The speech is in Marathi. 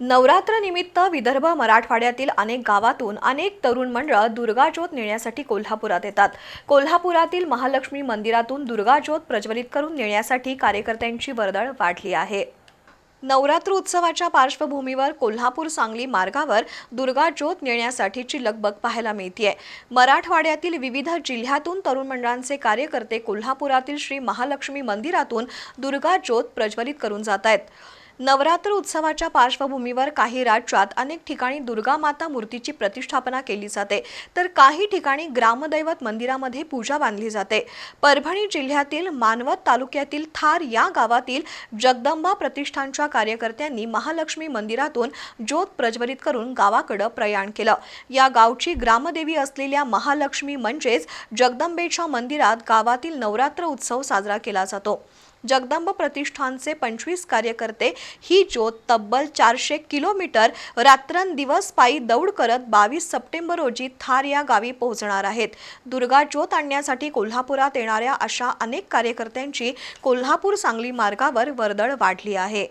नवरात्रनिमित्त विदर्भ मराठवाड्यातील अनेक गावातून अनेक तरुण मंडळ दुर्गा ज्योत नेण्यासाठी कोल्हापुरात येतात. कोल्हापुरातील महालक्ष्मी मंदिरातून दुर्गा ज्योत प्रज्वलित करून नेण्यासाठी कार्यकर्त्यांची वर्दळ वाढली आहे. नवरात्र उत्सवाच्या पार्श्वभूमीवर कोल्हापूर सांगली मार्गावर दुर्गा ज्योत नेण्यासाठीची लगबग पाहायला मिळतीये. मराठवाड्यातील विविध जिल्ह्यातून तरुण मंडळांचे कार्यकर्ते कोल्हापुरातील श्री महालक्ष्मी मंदिरातून दुर्गा ज्योत प्रज्वलित करून जात आहेत नवरात्र उत्सवाच्या पार्श्वभूमीवर काही राज्यात अनेक ठिकाणी दुर्गा माता मूर्तीची प्रतिष्ठापना केली जाते. तर काही ठिकाणी ग्रामदैवत मंदिरामध्ये पूजा बांधली जाते. परभणी जिल्ह्यातील मानवत तालुक्यातील थार या गावातील जगदंबा प्रतिष्ठानच्या कार्यकर्त्यांनी महालक्ष्मी मंदिरातून ज्योत प्रज्वलित करून गावाकडं प्रयाण केलं. या गावची ग्रामदेवी असलेल्या महालक्ष्मी म्हणजेच जगदंबेच्या मंदिरात गावातील नवरात्र उत्सव साजरा केला जातो. जगदंब प्रतिष्ठानचे पंचवीस कार्यकर्ते ही ज्योत तब्बल चारशे किलोमीटर रात्रंदिवस पायी दौड करत बावीस सप्टेंबर रोजी थार या गावी पोहोचणार आहेत. दुर्गा ज्योत आणण्यासाठी कोल्हापुरात येणाऱ्या अशा अनेक कार्यकर्त्यांची कोल्हापूर सांगली मार्गावर वर्दळ वाढली आहे.